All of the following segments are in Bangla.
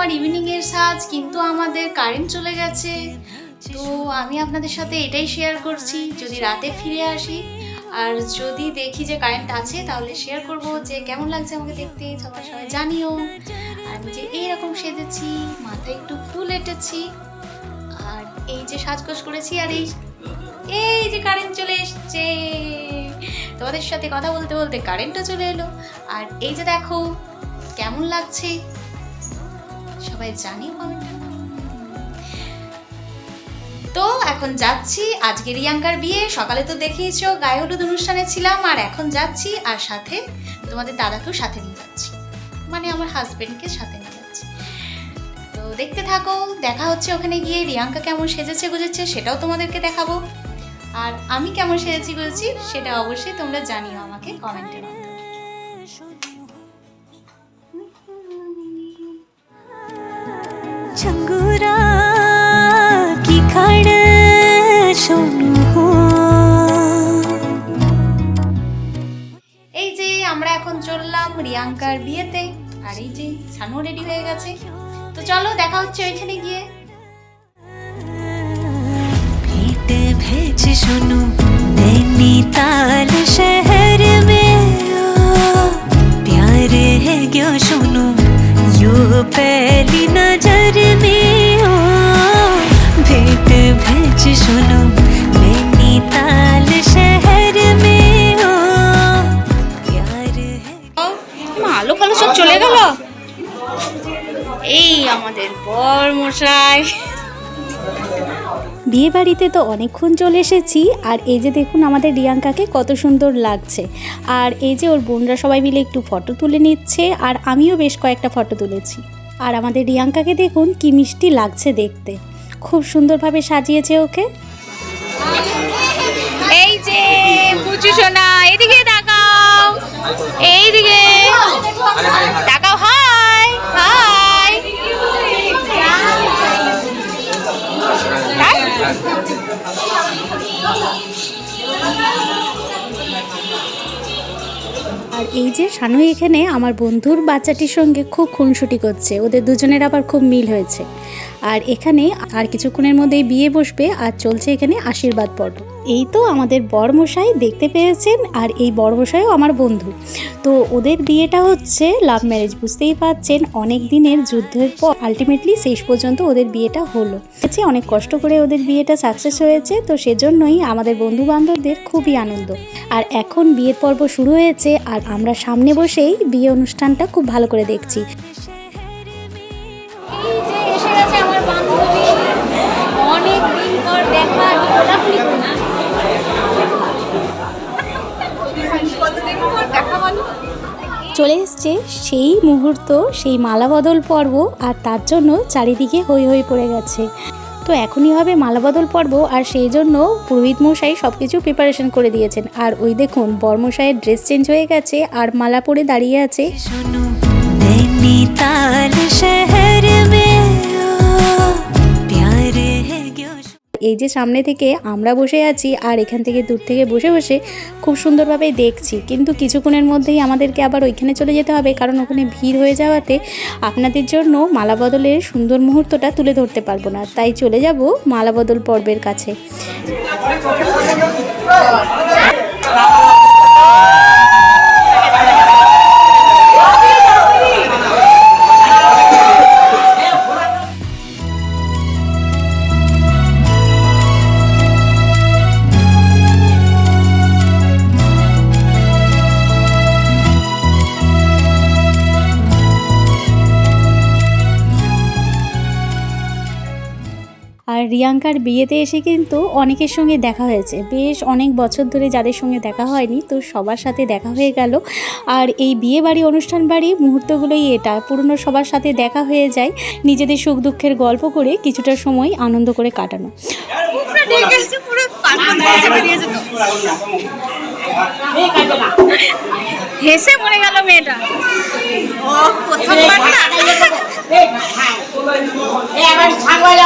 আমার ইভিনিং এর সাজ, কিন্তু আমাদের কারেন্ট চলে গেছে। তো আমি আপনাদের সাথে এটাই শেয়ার করছি, যদি রাতে ফিরে আসি, আর যদি দেখি যে কারেন্ট আছে, তাহলে শেয়ার করব যে কেমন লাগছে আমাকে দেখতে সবার সবাই জানিও। আর আমি যে এইরকম সেজেছি, মাথায় একটু ফুল এঁটেছি, আর এই যে সাজগোজ করেছি, আর এই এই যে কারেন্ট চলে এসছে। তোমাদের সাথে কথা বলতে বলতে কারেন্টও চলে এলো। আর এই যে দেখো, কেমন লাগছে? সবাই জানিও কমেন্টে তো এখন যাচ্ছি আজকে রিয়াঙ্কার বিয়ে। সকালে তো দেখিয়েছো গায়ে হলুদ অনুষ্ঠানে ছিলাম, আর এখন যাচ্ছি, আর সাথে তোমাদের দাদাকেও সাথে নিয়ে যাচ্ছি। মানে আমার হাজবেন্ডকে সাথে নিয়ে যাচ্ছি। তো দেখতে থাকো, দেখা হচ্ছে ওখানে গিয়ে, রিয়াঙ্কা কেমন সেজেছে গুজেছে সেটাও তোমাদেরকে দেখাবো। আর আমি কেমন সেজেছি গুজেছি সেটা অবশ্যই তোমরা জানিও আমাকে কমেন্টের चंगुरा की खड़ सोनू हो এই যে আমরা এখন চললাম রিয়াঙ্কার বিয়েতে আর এই যে সানু রেডি হয়ে গেছে তো চলো দেখা হচ্ছে ওইখানে গিয়ে বিয়ে বাড়িতে তো অনেকক্ষণ চলে এসেছি, আর এই যে দেখুন আমাদের রিয়াঙ্কাকে কত সুন্দর লাগছে। আর এই যে ওর বোনরা সবাই মিলে একটু ফটো তুলে নিচ্ছে, আর আমিও বেশ কয়েকটা ফটো তুলেছি। আর আমাদের রিয়াঙ্কাকে দেখুন কি মিষ্টি লাগছে দেখতে। খুব সুন্দরভাবে সাজিয়েছে ওকে। এই যে এদিকে তাকাও। এইদিকে শানু এখানে আমার বন্ধুর বাচ্চাটির সঙ্গে খুব খুনসুটি করছে। ওদের দুজনের আবার খুব মিল হয়েছে। আর এখানে আর কিছুক্ষণের মধ্যেই বিয়ে বসবে আর চলছে এখানে আশীর্বাদ পর্ব। এই তো আমাদের বড়মশাই দেখতে পেয়েছেন আর এই বড়মশাইও আমার বন্ধু। তো ওদের বিয়েটা হচ্ছে লাভ ম্যারেজ বুঝতেই পারছেন? অনেক দিনের যুদ্ধের পর আলটিমেটলি শেষ পর্যন্ত ওদের বিয়েটা হলো। হচ্ছে অনেক কষ্ট করে ওদের বিয়েটা সাকসেস হয়েছে, তো সেজন্যই আমাদের বন্ধু বান্ধবদের খুবই আনন্দ। আর এখন বিয়ের পর্ব শুরু হয়েছে আর আমরা সামনে বসেই বিয়ে অনুষ্ঠানটা খুব ভালো করে দেখছি। অনেক দিন পর দেখা চলে এসছে সেই মুহূর্ত, সেই মালা বদল পর্ব আর তার জন্য চারিদিকে হই হই পড়ে গেছে। তো এখনই হবে মালাবদল পর্ব আর সেই জন্য পুরোহিত মশাই সব কিছু প্রিপারেশন করে দিয়েছেন। আর ওই দেখুন, বর্মশাইয়ের ড্রেস চেঞ্জ হয়ে গেছে আর মালা পরে দাঁড়িয়ে আছে। এই যে সামনে থেকে আমরা বসে আছি আর এখান থেকে দূর থেকে বসে বসে খুব সুন্দরভাবে দেখছি। কিন্তু কিছুক্ষণের মধ্যেই আমাদেরকে আবার ওইখানে চলে যেতে হবে, কারণ ওখানে ভিড় হয়ে যাওয়াতে আপনাদের জন্য মালা বদলের সুন্দর মুহূর্তটা তুলে ধরতে পারব না। তাই চলে যাব মালা বদল পর্বের কাছে। রিয়াঙ্কার বিয়েতে এসে কিন্তু অনেকের সঙ্গে দেখা হয়েছে। বেশ অনেক বছর ধরে যাদের সঙ্গে দেখা হয়নি তো সবার সাথে দেখা হয়ে গেল। আর এই বিয়ে বাড়ি অনুষ্ঠান বাড়ি মুহূর্তগুলোই এটা। পুরনো সবার সাথে দেখা হয়ে যায় নিজেদের সুখ দুঃখের গল্প করে কিছুটা সময় আনন্দ করে কাটানো। হেসে মরে গেল মেয়েটা। ও প্রথমবার না এবার ছাগল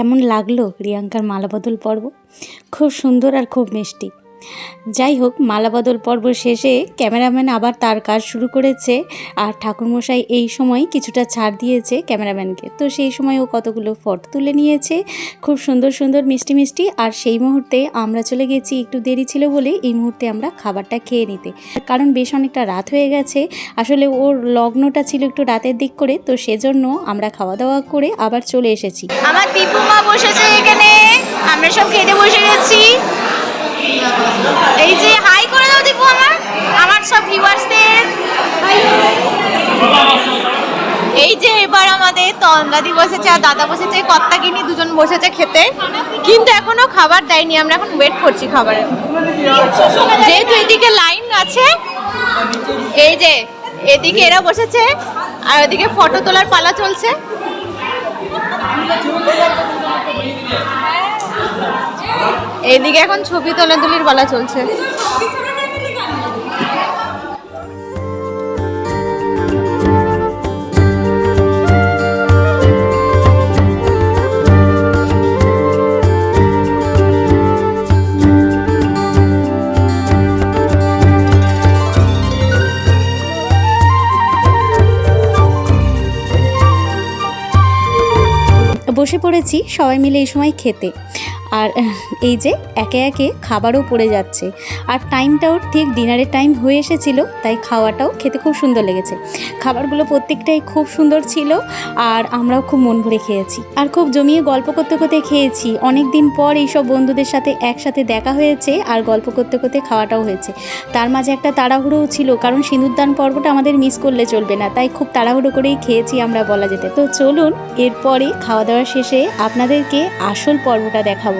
কেমন লাগল রিয়াঙ্কার মালাবদল পর্ব? খুব সুন্দর আর খুব মিষ্টি। যাই হোক মালাবদল পর্ব শেষে ক্যামেরাম্যান আবার তার কাজ শুরু করেছে আর ঠাকুরমশাই এই সময় কিছুটা ছাড় দিয়েছে ক্যামেরাম্যানকে। তো সেই সময় ও কতগুলো ফটো তুলে নিয়েছে, খুব সুন্দর সুন্দর মিষ্টি মিষ্টি। আর সেই মুহূর্তে আমরা চলে গেছি, একটু দেরি ছিল বলে এই মুহূর্তে আমরা খাবারটা খেয়ে নিতে। কারণ বেশ অনেকটা রাত হয়ে গেছে, আসলে ওর লগ্নটা ছিল একটু রাতের দিক করে, তো সেজন্য আমরা খাওয়া দাওয়া করে আবার চলে এসেছি। আমার দীপুমা বসেছে এখানে, আমরা সব খেতে বসে গেছি। এই যে হাই করে দাও দীপু আমার। আমার সব ভিউয়ার্সদের এই যে এবার আমাদের তন্দাদি বসেছে আর দাদা বসেছে কর্তাগিনি দুজন বসেছে খেতে। কিন্তু এখনও খাবার দেয়নি, আমরা এখন ওয়েট করছি খাবারের। যেহেতু এদিকে লাইন আছে, এই যে এদিকে এরা বসেছে, আর ওদিকে ফটো তোলার পালা চলছে। এইদিকে এখন ছবি তোলাতুলির বলা চলছে। বসে পড়েছি সবাই মিলে এই সময় খেতে। আর এই যে একে একে খাবারও পড়ে যাচ্ছে। আর টাইমটাও ঠিক ডিনারের টাইম হয়ে এসেছিল, তাই খাওয়াটাও খেতে খুব সুন্দর লেগেছে। খাবারগুলো প্রত্যেকটাই খুব সুন্দর ছিল আর আমরাও খুব মন ভরে খেয়েছি। আর খুব জমিয়ে গল্প করতে করতে খেয়েছি। অনেক দিন পর এইসব বন্ধুদের সাথে একসাথে দেখা হয়েছে আর গল্প করতে করতে খাওয়াটাও হয়েছে। তার মাঝে একটা তাড়াহুড়োও ছিল, কারণ সিঁদুরদান পর্বটা আমাদের মিস করলে চলবে না, তাই খুব তাড়াহুড়ো করেই খেয়েছি আমরা বলা যেতে। তো চলুন, এরপরে খাওয়া দাওয়া শেষে আপনাদেরকে আসল পর্বটা দেখাবো।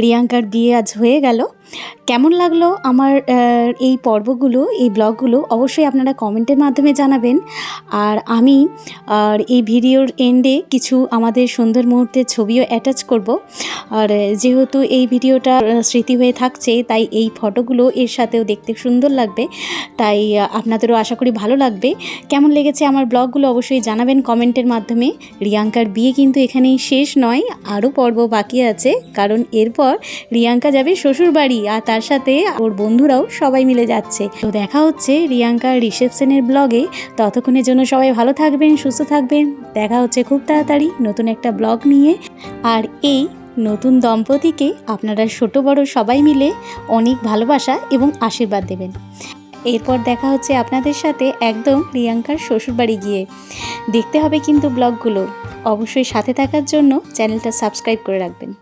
রিয়াঙ্কার দিয়ে আজ হয়ে গেল। কেমন লাগল আমার এই পর্বগুলো, এই ব্লগগুলো অবশ্যই আপনারা কমেন্টের মাধ্যমে জানাবেন। আর আমি, আর এই ভিডিওর এন্ডে কিছু আমাদের সুন্দর মুহূর্তের ছবিও অ্যাটাচ করব। আর যেহেতু এই ভিডিওটা স্মৃতি হয়ে থাকছে, তাই এই ফটোগুলো এর সাথেও দেখতে সুন্দর লাগবে। তাই আপনাদেরও আশা করি ভালো লাগবে। কেমন লেগেছে আমার ব্লগগুলো অবশ্যই জানাবেন কমেন্টের মাধ্যমে। রিয়াঙ্কার বিয়ে কিন্তু এখানেই শেষ নয়, আরও পর্ব বাকি আছে। কারণ এরপর রিয়াঙ্কা যাবে শ্বশুর বাড়ি আর তার সাথে ওর বন্ধুরাও সবাই মিলে যাচ্ছে। তো দেখা হচ্ছে রিয়াঙ্কার রিসেপশনের ব্লগে। ততক্ষণের জন্য সবাই ভালো থাকবেন, সুস্থ থাকবেন। দেখা হচ্ছে খুব তাড়াতাড়ি নতুন একটা ব্লগ নিয়ে। আর এই নতুন দম্পতিকে আপনারা ছোট, বড় সবাই মিলে অনেক ভালোবাসা এবং আশীর্বাদ দেবেন। এরপর দেখা হচ্ছে আপনাদের সাথে একদম প্রিয়াঙ্কার শ্বশুরবাড়ি গিয়ে। দেখতে হবে কিন্তু ব্লগগুলো। অবশ্যই সাথে থাকার জন্য চ্যানেলটা সাবস্ক্রাইব করে রাখবেন।